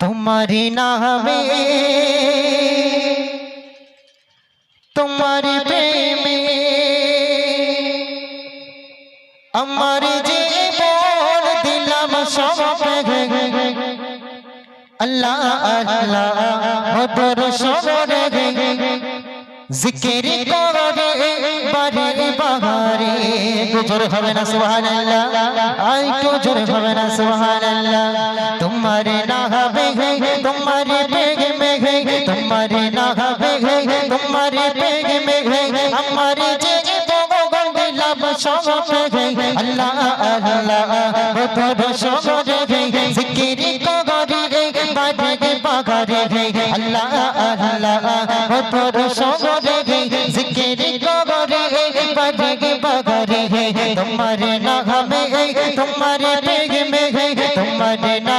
তোমারি নামে তোমারি প্রেমে আমার জীবন দিলাম সব আল্লাহ আল্লাহ মধুর সবরে জিকির করে বারে বাহারে গুজর হবে না সুবহানাল্লাহ আই গুজর হবে না সুবহানাল্লাহ তোমারে না হবে তোমারে বেগ মে তোমারে না হবে তোমারে বেগ মে আমার যে আল্লাহ আল্লাহ না হবে তোমারে বেগ মে তোমারে না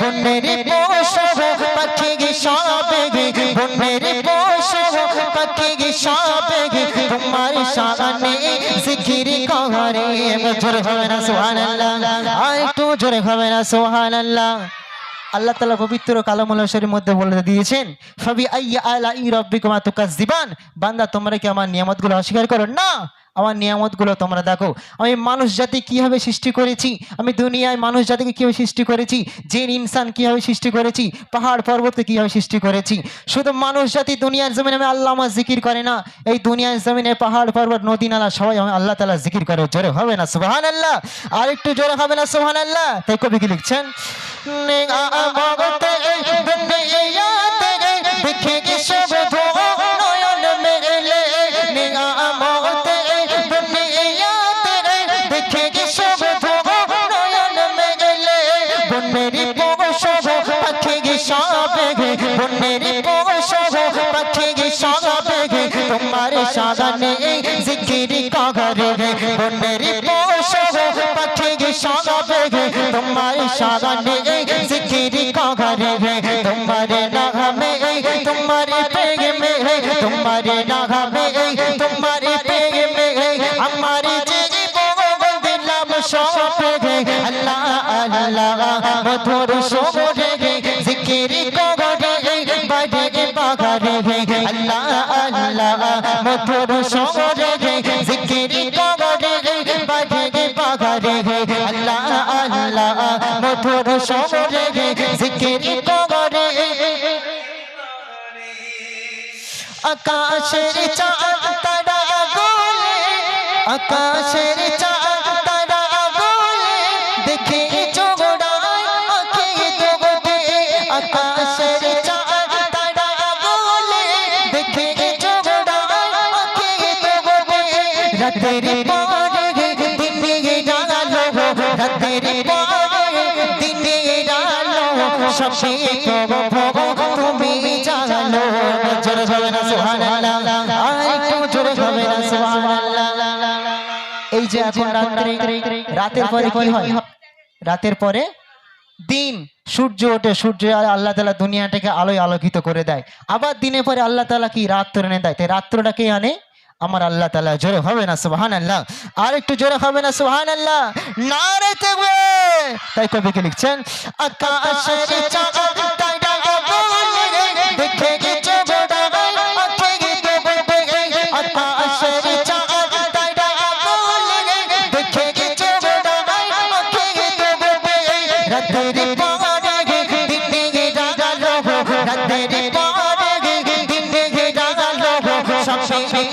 বনের পোষ পাখি সব পাখি তোমার জিকির করে হবে না, সুবহানাল্লাহ। আর একটু হবে না, সুবহানাল্লাহ। আল্লাহ তালা পবিত্র মধ্যে বলে দিয়েছেন, ফাবি আইয়া আলা ই রব্বিকুমা তুকাজ্জিবান বান্দা, তোমরা কি আমার নিয়ামতগুলো অস্বীকার করো? না। আমার নিয়ামতগুলো তোমরা দেখো। আমি মানুষ জাতি কীভাবে সৃষ্টি করেছি? আমি দুনিয়ায় মানুষ জাতিকে কীভাবে সৃষ্টি করেছি? জিন, ইনসান কীভাবে সৃষ্টি করেছি? পাহাড় পর্বতকে কীভাবে সৃষ্টি করেছি? শুধু মানুষ জাতি দুনিয়ার জমিনে আমি আল্লাহ আমার জিকির করে না। এই দুনিয়ার জমিনে পাহাড়, পর্বত, নদী, নালা সবাই আমি আল্লাহ তালা জিকির করে। জোরে হবে না? সুবাহান আল্লাহ আর একটু জোরে হবে না? সুবাহান আল্লাহ তাই কবি কি লিখছেন? সাজানে জিকির কাগরে বনেরি পবশ পাখি সব তোমার সাজানে জিকির কাগরে তোমার নামে, তোমার পেগ মে তোমার নামে, তোমার পেগ মে আমার ভগবান দিলাম সব আল্লাহ আল্লাহ, মধুর সবরে জিকির করে বাজে আল্লাহ আল্লাহ মধুর সঙ্গে জিকিরি করে বাজে বাগারে আল্লাহ আল্লাহ, মধুর সঙ্গে জিকিরি করে। আকাশের চাঁদ তারা গোলে, আকাশের চাঁদ রাতের পরে দিনে রাতের দিনে এই যে এখন রাত্রে, রাতের পরে হয়? রাতের পরে দিন, সূর্য ওঠে, সূর্য আল্লাহ তালা দুনিয়াটাকে আলোয় আলোকিত করে দেয়। আবার দিনের পরে আল্লাহ তালা কি? রাত এনে দেয়। তাই রাত্রটাকে আনে আমার আল্লাহ তালা জোরে হবে না সুবাহান আল্লাহ আর একটু জোরে হবে না সুবাহান আল্লাহ না রে থাকবে। তাই কবিকে লিখছেন আকাশের চাঁদ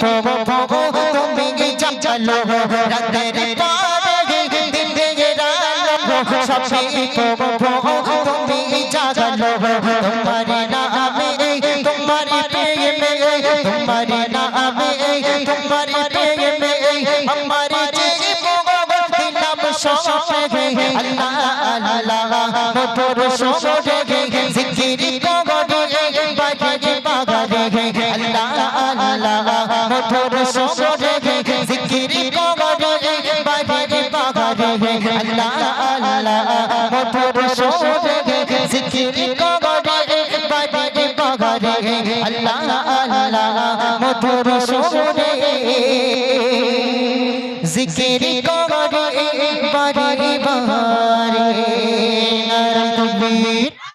প্রভু তুমি জাগালো রাতের পরে দিনে জাগালো সবে প্রভু তুমি জাগালো তোমার নামে তোমার প্রেমে তোমার নামে তোমার প্রেমে আমার আল্লাহ আল্লাহ মধুর সুরে জিকিরি আল্লাহ আল্লাহ মধুর সুরে জিকিরি কগরে বাজে বাগরে আল্লাহ আল্লাহ মধুর সুরে জিকিরি কগরে বাজে বাগরে আল্লাহ আল্লাহ মধুর সুরে জিকিরি কগরে